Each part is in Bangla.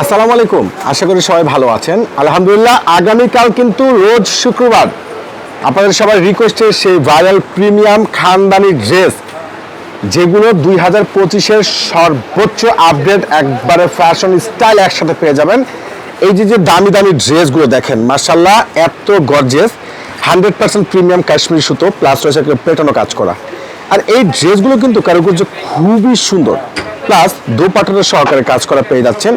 আসসালামু আলাইকুম। আশা করি সবাই ভালো আছেন। আলহামদুলিল্লাহ, আগামীকাল কিন্তু রোজ শুক্রবার আপনাদের সবার রিকোয়েস্টে সেই ভাইরাল প্রিমিয়াম খানদানি ড্রেস যেগুলো দুই হাজার পঁচিশের সর্বোচ্চ আপডেট একবারে ফ্যাশন স্টাইল একসাথে পেয়ে যাবেন। এই যে যে দামি দামি ড্রেসগুলো দেখেন মার্শাল্লাহ এত gorgeous hundred percent premium Kashmiri সুতো প্লাস রয়েছে পেটানো কাজ করা। আর এই ড্রেসগুলো কিন্তু কারুকার্য খুবই সুন্দর প্লাস দোপাটনের সহকারে কাজ করা পেয়ে যাচ্ছেন।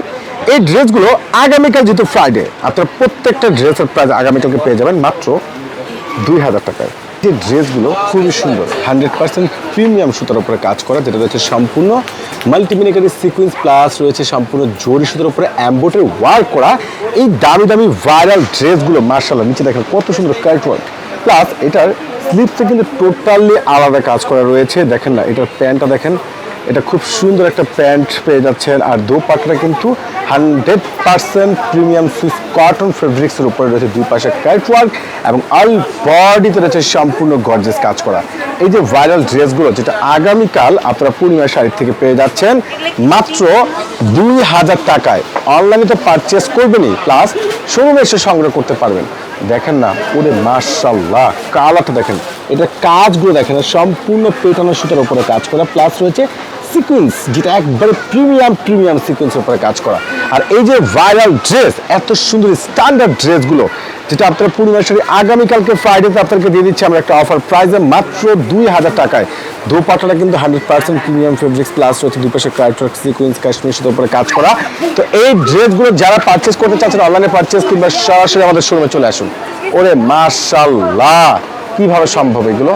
এই ড্রেসগুলো আগামীকাল যেহেতু ফ্রাইডে আপনার প্রত্যেকটা ড্রেসের প্রাইস আগামীকালকে পেয়ে যাবেন মাত্র দুই হাজার টাকায়। যে ড্রেসগুলো খুবই সুন্দর হান্ড্রেড পার্সেন্ট প্রিমিয়াম সুতার উপরে কাজ করা, যেটা রয়েছে সম্পূর্ণ মাল্টিমিনিকারি সিকুয়েন্স প্লাস রয়েছে সম্পূর্ণ জরি সুতার উপরে অ্যাম্বোটের ওয়ার্ক করা। এই দামি দামি ভাইরাল ড্রেসগুলো মার্শাল্লাহ নিচে দেখেন কত সুন্দর কার্ট ওয়ার্ক প্লাস এটার স্লিপসে কিন্তু টোটালি আলাদা কাজ করা রয়েছে। দেখেন না, এটার প্যান্টটা দেখেন এটা খুব সুন্দর একটা প্যান্ট পেয়ে যাচ্ছেন। আর দোপাট্টা কিন্তু hundred percent premium Swiss cotton ফেব্রিক্সের উপরে রয়েছে দুই পাশে কার্ট ওয়ার্ক এবং অল বডিতে রয়েছে সম্পূর্ণ গর্জেস কাজ করা। এই যে ভাইরাল ড্রেসগুলো যেটা আগামীকাল আপনারা পূর্ণিমা শাড়ি থেকে পেয়ে যাচ্ছেন, মাত্র দুই হাজার টাকায়। অনলাইনে তো পারচেস করবেনই প্লাস শোরুমে এসে সংগ্রহ করতে পারবেন। দেখেন না, ওরে মার্শাল্লাহ কালারটা দেখেন। এটা কাজগুলো দেখেন, সম্পূর্ণ পেটানো সুতার উপরে কাজ করা প্লাস রয়েছে সিকুয়েন্স যেটা একবারে প্রিমিয়াম প্রিমিয়াম সিকুয়েন্সের উপরে কাজ করা। আর এই যে ভাইরাল ড্রেস এত সুন্দর স্ট্যান্ডার্ড ড্রেসগুলো যেটা আপনারা পূর্ণিমা শাড়ি আগামীকালকে ফ্রাইডেতে আপনাদেরকে দিয়ে দিচ্ছি, আমরা একটা অফার প্রাইসে মাত্র দুই হাজার টাকায়। দোপাটাটা কিন্তু hundred percent premium fabrics plus রয়েছে দুই পাশে ক্রাইট্রক সিকুয়েন্স কাশ্মীর সুতোর উপরে কাজ করা। তো এই ড্রেসগুলো যারা পারচেস করতে চাচ্ছেন অনলাইনে পারচেস কিংবা সরাসরি আমাদের শোরুমে চলে আসুন। ওরে মাশাল্লাহ কীভাবে সম্ভব এগুলো?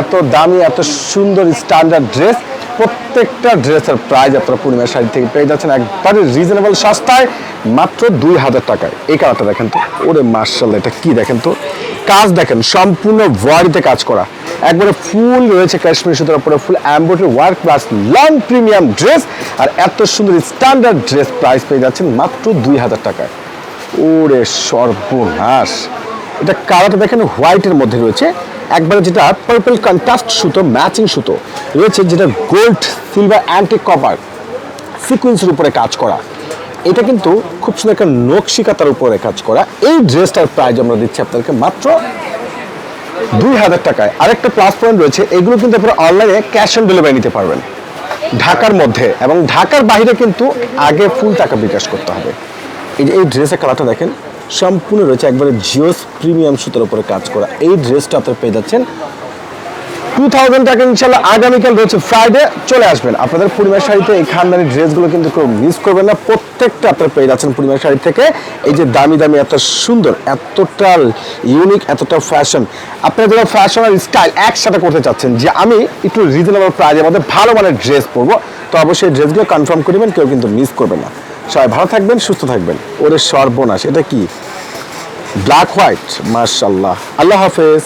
এত দামি, এত সুন্দর স্ট্যান্ডার্ড ড্রেস প্রত্যেকটা ড্রেসের প্রাইস আপনারা পূর্ণিমা শাড়ি থেকে পেয়ে যাচ্ছেন। একবারে রিজনেবল সস্তায়, মাত্র দুই হাজার টাকায়। এই কালারটা দেখেন তো। ওরে মার্শাল এটা কি দেখেন তো? কাজ দেখেন, সম্পূর্ণ বডিতে কাজ করা। একবারে ফুল রয়েছে কাশ্মীর সুতোর উপরে full embroidery work plus long premium dress আর এত সুন্দর স্ট্যান্ডার্ড ড্রেস প্রাইস পেয়ে যাচ্ছেন মাত্র দুই হাজার টাকায়। ওরে সর্বনাশ। এটা কালারটা দেখেন হোয়াইটের মধ্যে রয়েছে। একবারে যেটা পার্পল কন্ট্রাস্ট সুতো ম্যাচিং সুতো, রয়েছে যেটা গোল্ড সিলভার অ্যান্টিক কভার সিকুয়েন্সের উপরে কাজ করা। এটা কিন্তু খুব সুন্দর একটা নকশিকাতার উপরে কাজ করা। এই ড্রেসটার প্রাইস আমরা দিচ্ছি আপনাদেরকে মাত্র দুই হাজার টাকায়। আরেকটা প্লাস পয়েন্ট রয়েছে, এগুলো কিন্তু আপনারা অনলাইনে ক্যাশ অন ডেলিভারি নিতে পারবেন। ঢাকার মধ্যে এবং ঢাকার বাইরে কিন্তু আগে ফুল টাকা বিকাশ করতে হবে। এই যে এই ড্রেসের কালারটা দেখেন সম্পূর্ণ রয়েছে একবারে জিওস প্রিমিয়াম সুতোর উপরে কাজ করা। এই ড্রেসটা আপনারা পেয়ে যাচ্ছেন। টু থাউজেন্ড টাকা ইনশাল্লাহ আগামীকাল রয়েছে ফ্রাইডে চলে আসবেন। আপনাদের পরিবার শাড়িতে এই খানদানি ড্রেসগুলো কিন্তু কেউ মিস করবেন না। প্রত্যেকটা আপনারা পেয়ে যাচ্ছেন পরিবার শাড়ি থেকে। এই যে দামি দামি, এত সুন্দর, এতটা ইউনিক এতটা ফ্যাশন আপনারা যারা ফ্যাশন আর স্টাইল একসাথে করতে চাচ্ছেন, যে আমি একটু রিজনেবল প্রাইজের মধ্যে ভালো মানের ড্রেস পরবো, তো অবশ্যই ড্রেসগুলো কনফার্ম করবেন কেউ কিন্তু মিস করবেন না। সবাই ভালো থাকবেন সুস্থ থাকবেন। ওরে সর্বনাশ এটা কি? ব্ল্যাক হোয়াইট মার্শাল্লাহ আল্লাহ হাফেজ।